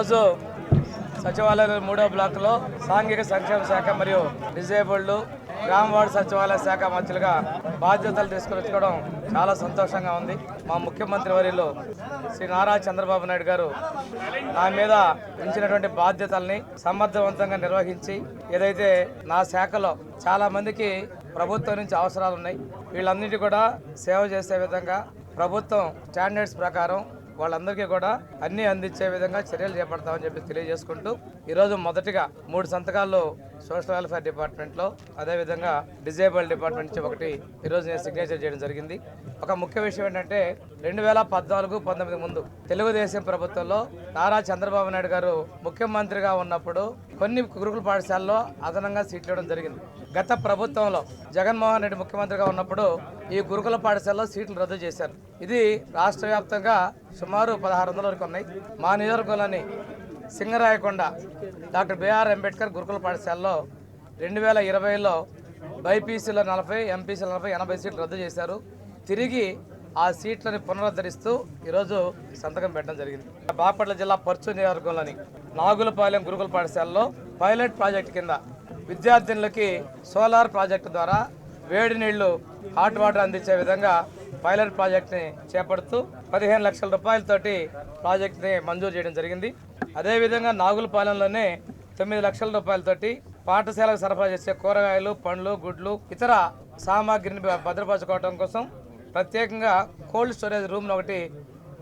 ఈరోజు సచివాలయం మూడో బ్లాక్లో సాంఘిక సంక్షేమ శాఖ మరియు డిజేబుల్డ్ గ్రామ వార్డు సచివాలయ శాఖ మంత్రులుగా బాధ్యతలు తీసుకుని వచ్చుకోవడం చాలా సంతోషంగా ఉంది. మా ముఖ్యమంత్రి వర్యులు శ్రీ నారా చంద్రబాబు నాయుడు గారు నా మీద ఉంచినటువంటి బాధ్యతల్ని సమర్థవంతంగా నిర్వహించి ఏదైతే నా శాఖలో చాలా మందికి ప్రభుత్వం నుంచి అవసరాలు ఉన్నాయి వీళ్ళందరికీ కూడా సేవ చేసే విధంగా ప్రభుత్వం స్టాండర్డ్స్ ప్రకారం వాళ్ళందరికీ కూడా అన్ని అందించే విధంగా చర్యలు చేపడతామని చెప్పి తెలియజేసుకుంటూ ఈరోజు మొదటిగా మూడు సంతకాలు సోషల్ వెల్ఫేర్ డిపార్ట్మెంట్లో అదేవిధంగా డిజేబుల్ డిపార్ట్మెంట్ నుంచి ఒకటి ఈరోజు నేను సిగ్నేచర్ చేయడం జరిగింది. ఒక ముఖ్య విషయం ఏంటంటే రెండు వేల పద్నాలుగు పంతొమ్మిది ముందు తెలుగుదేశం ప్రభుత్వంలో నారా చంద్రబాబు నాయుడు గారు ముఖ్యమంత్రిగా ఉన్నప్పుడు కొన్ని గురుకుల పాఠశాలలో అదనంగా సీట్లు ఇవ్వడం జరిగింది. గత ప్రభుత్వంలో జగన్మోహన్ రెడ్డి ముఖ్యమంత్రిగా ఉన్నప్పుడు ఈ గురుకుల పాఠశాలలో సీట్లు రద్దు చేశారు. ఇది రాష్ట్ర వ్యాప్తంగా సుమారు పదహారు వందల వరకు ఉన్నాయి. మా నియోజకవర్గంలోని సింగరాయకొండ డాక్టర్ బిఆర్ అంబేద్కర్ గురుకుల పాఠశాలలో రెండు వేల ఇరవైలో బైపీసీలో నలభై ఎంపీసీలో నలభై ఎనభై సీట్లు రద్దు చేశారు. తిరిగి ఆ సీట్లని పునరుద్ధరిస్తూ ఈరోజు సంతకం పెట్టడం జరిగింది. బాపట్ల జిల్లా పర్చు నియోజకవర్గంలోని నాగులపాలెం గురుకుల పాఠశాలలో పైలట్ ప్రాజెక్ట్ కింద విద్యార్థినులకి సోలార్ ప్రాజెక్టు ద్వారా వేడి నీళ్ళు హాట్ వాటర్ అందించే విధంగా పైలట్ ప్రాజెక్ట్ని చేపడుతూ పదిహేను లక్షల రూపాయలతోటి ప్రాజెక్ట్ని మంజూరు చేయడం జరిగింది. అదేవిధంగా నాగులపాలెంలోనే తొమ్మిది లక్షల రూపాయలతోటి పాఠశాలకు సరఫరా చేసే కూరగాయలు పండ్లు గుడ్లు ఇతర సామాగ్రిని భద్రపరచుకోవడం కోసం ప్రత్యేకంగా కోల్డ్ స్టోరేజ్ రూమ్ను ఒకటి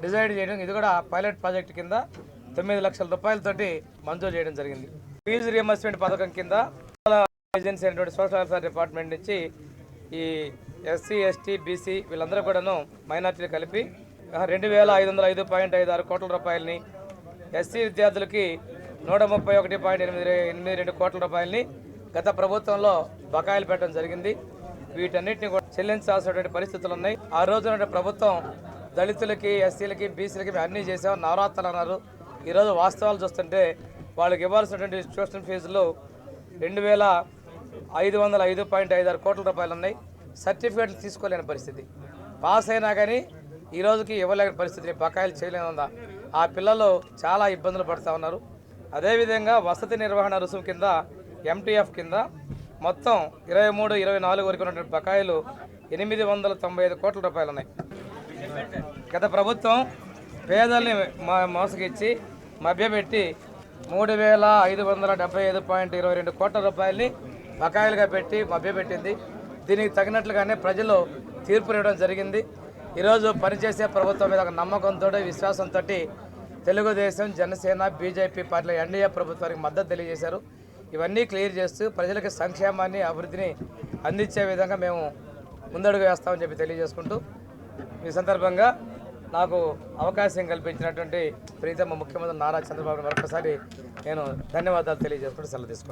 డిజైన్ చేయడం ఇది కూడా పైలట్ ప్రాజెక్ట్ కింద తొమ్మిది లక్షల రూపాయలతోటి మంజూరు చేయడం జరిగింది. ఫీజు రియంబర్స్మెంట్ పథకం కింద ఏజెన్సీ అయినటువంటి సోషల్ వెల్ఫేర్ డిపార్ట్మెంట్ నుంచి ఈ ఎస్సీ ఎస్టీ బీసీ వీళ్ళందరూ కూడాను మైనార్టీలు కలిపి రెండు వేల ఐదు వందల ఐదు పాయింట్ ఐదు ఆరు కోట్ల రూపాయలని ఎస్సీ విద్యార్థులకి నూట ముప్పై ఒకటి పాయింట్ ఎనిమిది ఎనిమిది రెండు కోట్ల రూపాయలని గత ప్రభుత్వంలో బకాయిలు పెట్టడం జరిగింది. వీటన్నిటిని కూడా చెల్లించాల్సినటువంటి పరిస్థితులు ఉన్నాయి. ఆ రోజున ప్రభుత్వం దళితులకి ఎస్సీలకి బీసీలకి అన్నీ చేసాం నవరాత్రులు అన్నారు. ఈరోజు వాస్తవాలు చూస్తుంటే వాళ్ళకి ఇవ్వాల్సినటువంటి ట్యూషన్ ఫీజులు రెండు వేల ఐదు వందల ఐదు పాయింట్ ఐదు ఆరు కోట్ల రూపాయలు ఉన్నాయి. సర్టిఫికేట్లు తీసుకోలేని పరిస్థితి. పాస్ అయినా కానీ ఈ రోజుకి ఇవ్వలేని పరిస్థితిని బకాయిలు చేయలేని ఉందా ఆ పిల్లలు చాలా ఇబ్బందులు పడుతూ ఉన్నారు. అదేవిధంగా వసతి నిర్వహణ రుసుము కింద ఎంటీఎఫ్ కింద మొత్తం ఇరవై మూడు ఇరవై నాలుగు వరకు ఉన్నటువంటి బకాయిలు ఎనిమిది వందల తొంభై ఐదు కోట్ల రూపాయలు ఉన్నాయి. గత ప్రభుత్వం పేదల్ని మా- మోసగిచ్చి మభ్యపెట్టి మూడు వేల ఐదు వందల డెబ్బై ఐదు పాయింట్ ఇరవై రెండు కోట్ల రూపాయలని బకాయిలుగా పెట్టి మభ్యపెట్టింది. దీనికి తగినట్లుగానే ప్రజలు తీర్పునివ్వడం జరిగింది. ఈరోజు పనిచేసే ప్రభుత్వం మీద ఒక నమ్మకంతో విశ్వాసంతో తెలుగుదేశం జనసేన బీజేపీ పార్టీల ఎన్డీఏ ప్రభుత్వానికి మద్దతు తెలియజేశారు. ఇవన్నీ క్లియర్ చేస్తూ ప్రజలకు సంక్షేమాన్ని అభివృద్ధిని అందించే విధంగా మేము ముందడుగు వేస్తామని చెప్పి తెలియజేసుకుంటూ ఈ సందర్భంగా నాకు అవకాశం కల్పించినటువంటి ప్రీతమ్మ ముఖ్యమంత్రి నారా చంద్రబాబు మరొకసారి నేను ధన్యవాదాలు తెలియజేసుకుంటూ సెలవు తీసుకుంటాను